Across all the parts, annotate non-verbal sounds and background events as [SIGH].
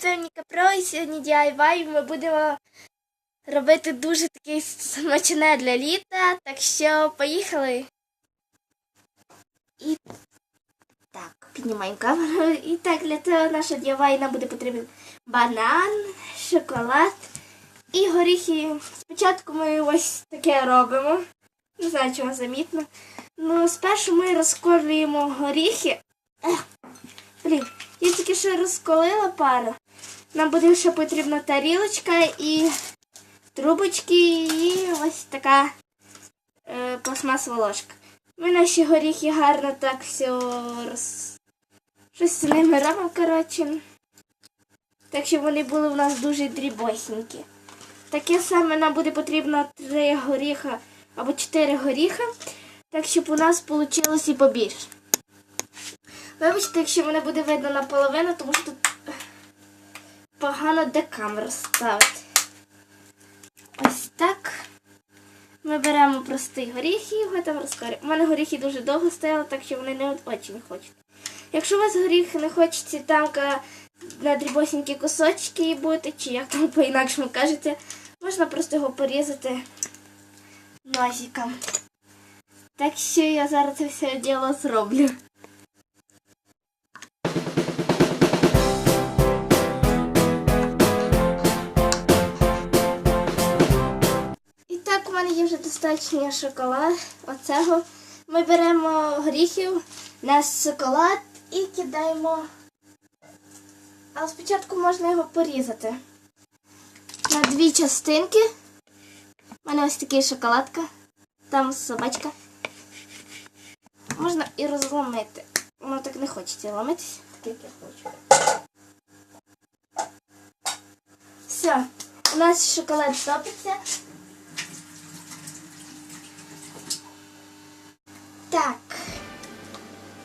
Це Ніка Про і сьогодні DIY ми будемо робити дуже таке смачне для літа, так що поїхали. І так, піднімаємо камеру. І так, для цього нашого DIY нам буде потрібен банан, шоколад і горіхи. Спочатку ми ось таке робимо. Не знаю, чого замітно. Ну, спершу ми розколюємо горіхи. Блін, я тільки що розколила пару. Нам буде ще потрібна тарілочка і трубочки, і ось така е, пластмасова ложка. Ми наші горіхи гарно так все роз... щось з ними робимо, коротше. Так щоб вони були у нас дуже дрібосенькі. Таке саме нам буде потрібно три горіха або чотири горіха, так щоб у нас вийшло і побільше. Вибачте, якщо мене буде видно наполовину, тому що тут погано де камеру. Ось так. Ми беремо простий горіх і його там розкорюємо. У мене горіхи дуже довго стояли, так що вони не дуже не хочуть. Якщо у вас горіх не хочеться там на дрібосенькі кусочки бути, чи як там по-інакшому кажете, можна просто його порізати ножиком. Так що я зараз це все діло зроблю. Мене є вже достатньо шоколад. Оцього. Ми беремо горіхів, наш шоколад і кидаємо. Але спочатку можна його порізати. На дві частинки. У мене ось такий шоколадка. Там собачка. Можна і розломити. Воно так не хочеться ломитись, так я хочу. Все, у нас шоколад топиться.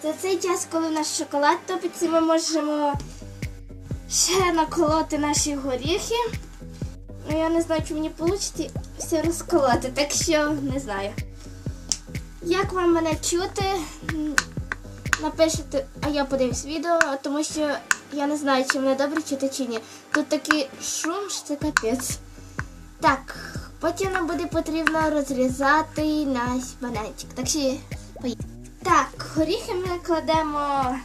За цей час, коли наш шоколад топиться, ми можемо ще наколоти наші горіхи. Ну, я не знаю, чи мені вийде все розколоти, так що не знаю. Як вам мене чути? М, Напишіть, а я подивлюсь відео, тому що я не знаю, чи мене добре чути чи ні. Тут такий шум, що це капець. Так, потім нам буде потрібно розрізати наш бананчик. Так що поїхали. Так, горіхи ми кладемо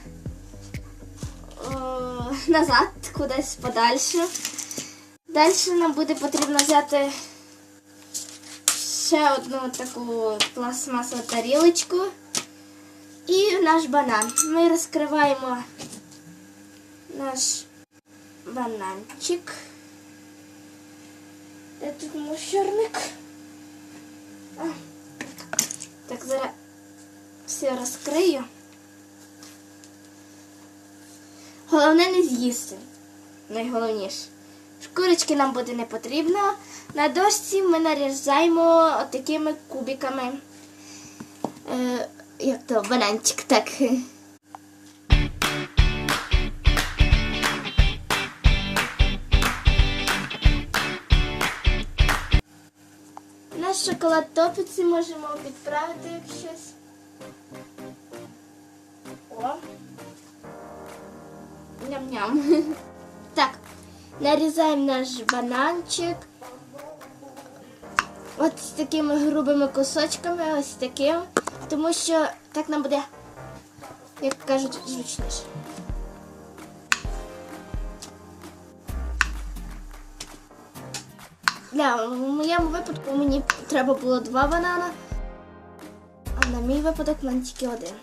о, назад, кудись подальше. Далі нам буде потрібно взяти ще одну таку пластмасову тарілочку і наш банан. Ми розкриваємо наш бананчик. Де тут мусорник? А. Так, зараз все розкрию. Головне не з'їсти. Найголовніше. Шкурочки нам буде не потрібно. На дошці ми нарізаємо такими кубиками. Е, як то бананчик, так. Наш шоколад топиться, можемо підправити як щось. Ням-ням. [LAUGHS] Так, нарізаємо наш бананчик. От з такими грубими кусочками, ось таким. Тому що так нам буде, як кажуть, зручніше. Да, в моєму випадку мені треба було два банана, а на мій випадок в мене тільки один.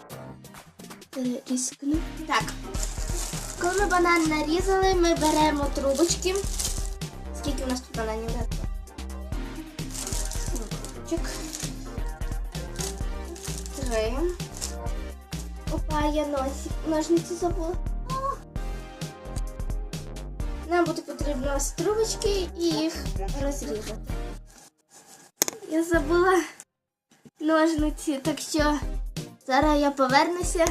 Різкну. Так. Коли ми банан нарізали, ми беремо трубочки. Скільки у нас тут бананів? Трубочок. Три. Опа, я носик. Ножниці забула. Нам буде потрібно трубочки і їх розрізати. Я забула ножниці, так що зараз я повернуся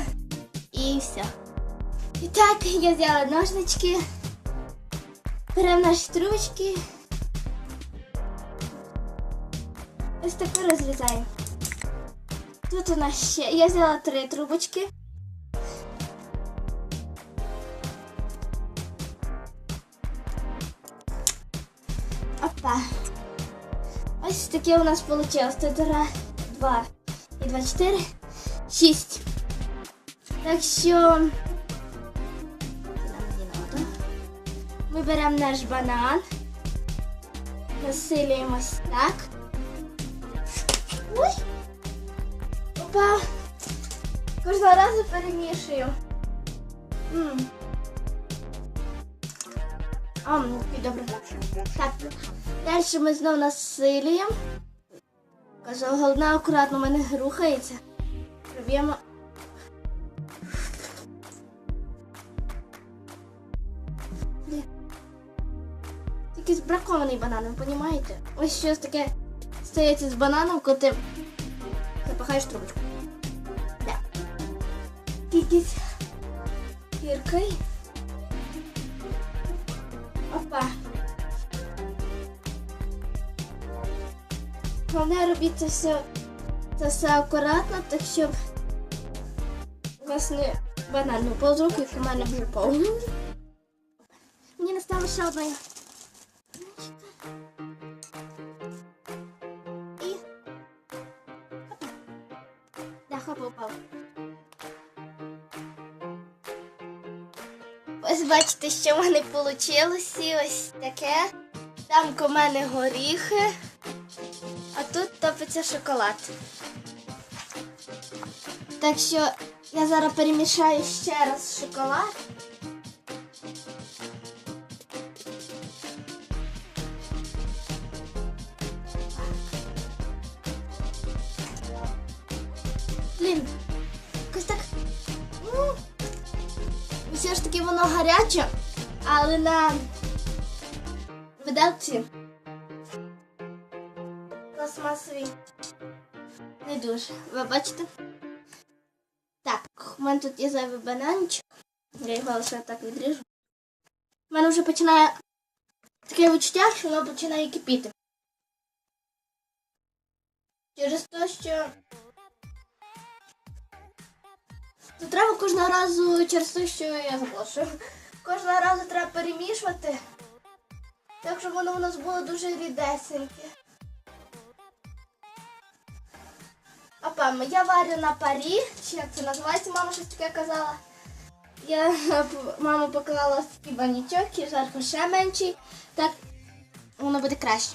і все. І так, я взяла ножнички. Беремо наші трубочки. Ось таку розрізаємо. Тут у нас ще. Я взяла три трубочки. Опа. Ось таке у нас вийшло. Це два, два і два, чотири, шість. Так що. Ми беремо наш банан. Насилюємо ось так. Ой. Опа. Кожного разу перемішую. А, ну, добре. Так, далі ми знову насилюємо. Кажу, головне акуратно, в мене рухається. Проб'ємо. Тільки збракований банан, ви розумієте? Ось щось таке стається з бананом, коли ти запахаєш трубочку. Да. Якийсь гіркий. Опа. Головне робити це все, це все акуратно, так щоб у вас не банан не впав з рук, як у мене вже повно. Мені не стало ще одної. Хопа. Ось бачите, що в мене вийшло. Ось таке. Там у мене горіхи, а тут топиться шоколад. Так що я зараз перемішаю ще раз шоколад. Блін, якось так. Ну, все ж таки воно гаряче, але на виделці пластмасові не дуже. Ви бачите? Так, у мене тут є зайвий бананчик. Я його лише так відріжу. У мене вже починає таке відчуття, що воно починає кипіти. Через те, що то треба кожного разу через те, що я заплашу. Кожного разу треба перемішувати. Так щоб воно у нас було дуже рідесеньке. Опа, я варю на парі, чи як це називається, мама щось таке казала. Я [LAUGHS] мама поклала в такий банічок і зверху ще менший. Так воно буде краще.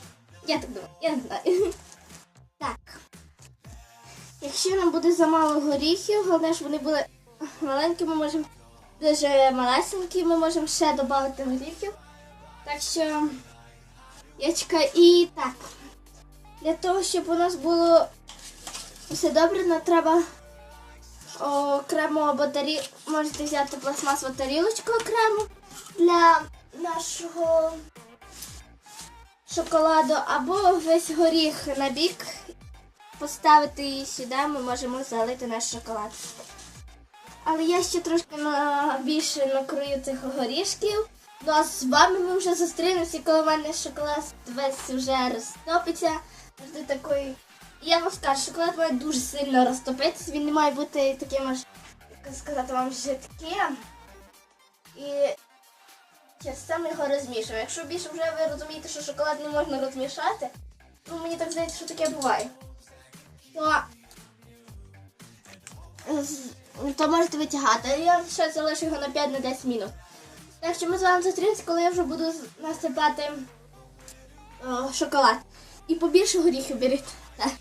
Я так думаю, я не знаю. [LAUGHS] Якщо нам буде замало горіхів, головне, щоб вони були маленькі, ми можемо дуже малесенькі, ми можемо ще додати горіхів. Так що я чекаю. І так. Для того, щоб у нас було все добре, нам треба окремо або можете взяти пластмасову тарілочку окремо для нашого шоколаду, або весь горіх на бік поставити її сюди, ми можемо залити наш шоколад. Але я ще трошки на... більше накрою цих горішків. Ну а з вами ми вже зустрінемося, коли в мене шоколад весь вже розтопиться. Завжди такий. Я вам скажу, шоколад має дуже сильно розтопитися. Він не має бути таким аж, як сказати вам, жидким. І ми його розмішуємо. Якщо більше вже ви розумієте, що шоколад не можна розмішати, ну мені так здається, що таке буває. То, то можете витягати. Я ще залишу його на 5-10 минут. Так що ми з вами зустрінемося, коли я вже буду насипати о, шоколад. І побільше горіхів беріть. Так.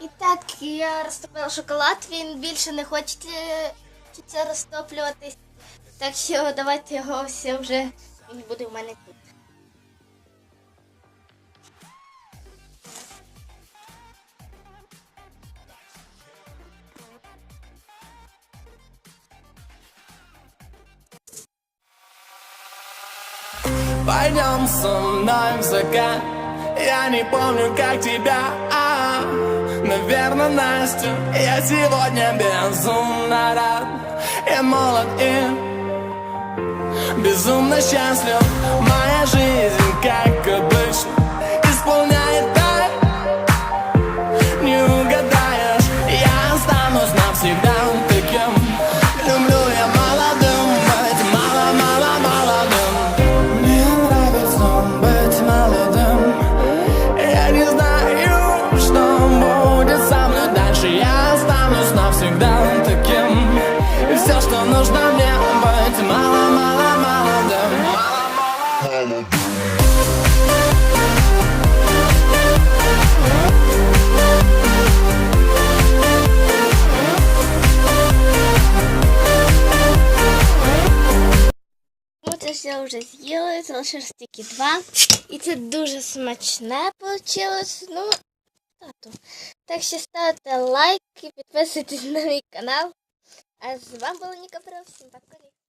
І так, я розтопила шоколад, він більше не хоче хочеться розтоплюватись. Так що давайте його все вже він буде в мене тут. Пойдем со мной в закат Я не помню, как тебя а, Наверное, Настя Я сегодня безумно рад Я молод и Безумно счастлив. Моя жизнь, как ми вже з'їли, залишилось тільки два. І це дуже смачне вийшло. Ну, тату. Так що ставте лайк і підписуйтесь на мій канал. А з вами була Ніка Про. Всім пока.